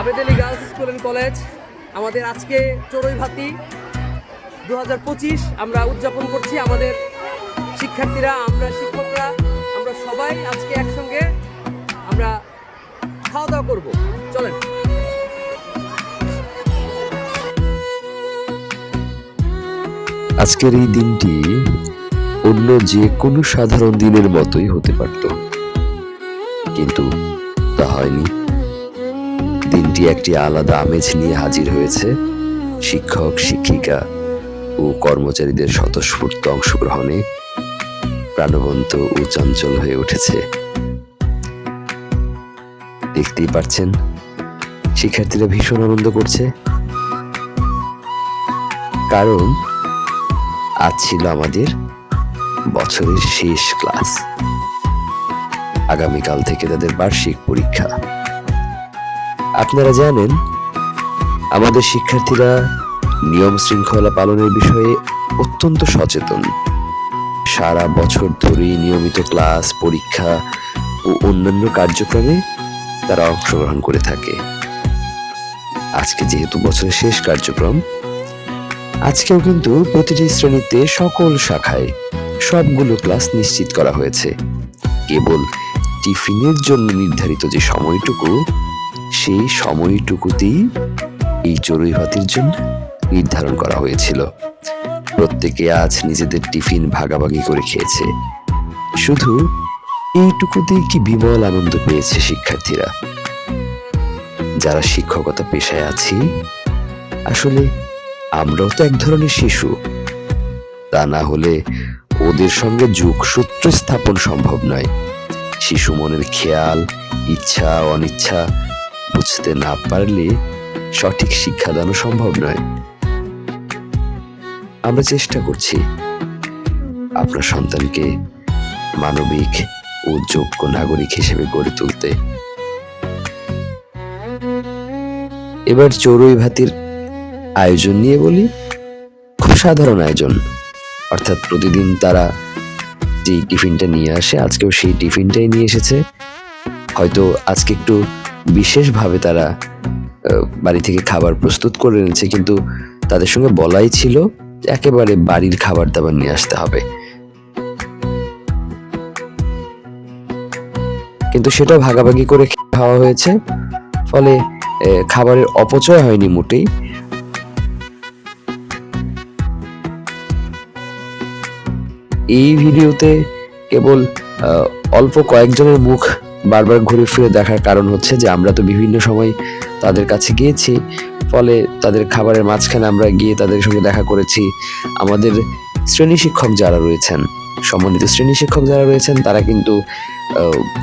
Abed Ali girls school and college, আমাদের আজকে চড়ুই ভাতি দু পঁচিশ আমরা উদযাপন করছি আমাদের শিক্ষার্থীরা, আমরা শিক্ষকরা, আমরা সবাই আজকে একসঙ্গে আমরা খাওয়া দাওয়া করব। চলেন। আজকের এই দিনটি অন্য যে কোনো সাধারণ দিনের মতোই হতে পারত। কিন্তু তা হয়নি। দিনটি একটি আলাদা আমেজ নিয়ে হাজির হয়েছে, শিক্ষক, শিক্ষিকা ও কর্মচারীদের স্বতঃস্ফূর্ত অংশগ্রহণে প্রাণবন্ত ও চঞ্চল হয়ে উঠেছে। দেখতেই পাচ্ছেন, শিক্ষার্থীরা ভীষণ আনন্দ করছে। কারণ আজ ছিল আমাদের বছরের শেষ ক্লাস। আগামীকাল থেকে তাদের বার্ষিক পরীক্ষা। আপনারা জানেন, আমাদের শিক্ষার্থীরা নিয়ম শৃঙ্খলা পালনের বিষয়ে অত্যন্ত সচেতন। সারা বছর ধরেই নিয়মিত ক্লাস, পরীক্ষা ও অন্যান্য কার্যক্রমে তারা অংশগ্রহণ করে থাকে। আজকে যেহেতু বছরের শেষ কার্যক্রম, আজকেও কিন্তু প্রতিটি শ্রেণীতে সকল শাখায় সবগুলো ক্লাস নিশ্চিত করা হয়েছে। কেবল টিফিনের জন্য নির্ধারিত যে সময়টুকু সেই সময়টুকুতেই এই চড়ুই ভাতির জন্য নির্ধারণ করা হয়েছিল। প্রত্যেকে আজ নিজেদের টিফিন ভাগাভাগি করে খেয়েছে। শুধু এইটুকুতেই কি বিমল আনন্দ পেয়েছে শিক্ষার্থীরা? যারা শিক্ষকতা পেশায় আছি, আসলে আমরাও তো এক ধরনের শিশু। তা না হলে ওদের সঙ্গে যোগসূত্র স্থাপন সম্ভব নয়। শিশু মনের খেয়াল, ইচ্ছা, অনিচ্ছা বুঝতে না পারলে সঠিক শিক্ষাদানও সম্ভব নয়। আমরা চেষ্টা করছি আপনার সন্তানকে মানবিক ও যোগ্য নাগরিক হিসেবে গড়ে তুলতে। এবার চড়ুই ভাতির আয়োজন নিয়ে বলি। খুব সাধারণ আয়োজন। অর্থাৎ প্রতিদিন তারা যেই টিফিনটা নিয়ে আসে, আজকেও সেই টিফিনটাই নিয়ে এসেছে। হয়তো আজকে একটু বিশেষভাবে তারা বাড়ি থেকে খাবার প্রস্তুত করে এনেছে, কিন্তু তাদের সঙ্গে বলাই ছিল একেবারে বাড়ির খাবার দাবার নিয়ে আসতে হবে। কিন্তু সেটা ভাগাভাগি করে খাওয়া হয়েছে, ফলে খাবারের অপচয় হয়নি মোটেই। এই ভিডিওতে কেবল অল্প কয়েকজনের মুখ বারবার ঘুরে ফিরে দেখার কারণ হচ্ছে যে আমরা তো বিভিন্ন সময় তাদের কাছে গিয়েছি ফলে তাদের খাবারের মাঝখানে আমরা গিয়ে তাদের সঙ্গে দেখা করেছি। আমাদের শ্রেণি শিক্ষক যারা রয়েছেন সম্মানিত শ্রেণি শিক্ষক যারা রয়েছেন তারা কিন্তু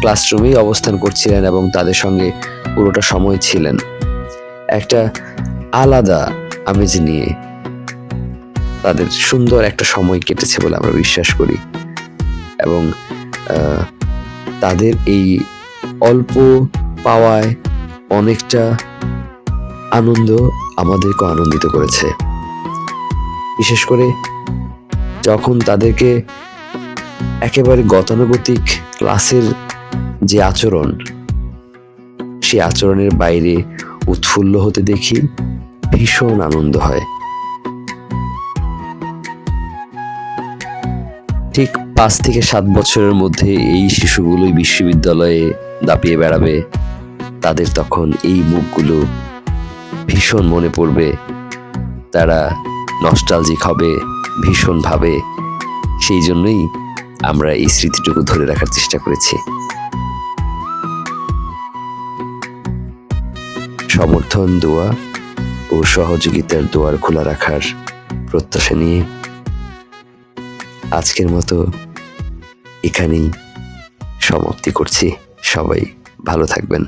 ক্লাসরুমেই অবস্থান করছিলেন এবং তাদের সঙ্গে পুরোটা সময় ছিলেন। একটা আলাদা আমেজ নিয়ে তাদের সুন্দর একটা সময় কেটেছে বলে আমরা বিশ্বাস করি। এবং আহ, তাদের এই অল্প পাওয়ায় অনেকটা আনন্দ আমাদেরকে আনন্দিত করেছে। বিশেষ করে যখন তাদেরকে একেবারে গতানুগতিক ক্লাসের যে আচরণ, সেই আচরণের বাইরে উৎফুল্ল হতে দেখি ভীষণ আনন্দ হয়। ঠিক পাঁচ থেকে সাত বছরের মধ্যে এই শিশুগুলোই বিশ্ববিদ্যালয়ে দাপিয়ে বেড়াবে। তাদের তখন এই মুখগুলো ভীষণ মনে পড়বে। তারা নস্টালজিক হবে ভীষণভাবে সেই জন্যই আমরা এই স্মৃতিটুকু ধরে রাখার চেষ্টা করেছি। সমর্থন, দোয়া ও সহযোগিতার দোয়ার খোলা রাখার প্রত্যাশা নিয়ে আজকের মতো এখানেই সমাপ্তি করছি। সবাই ভালো থাকবেন।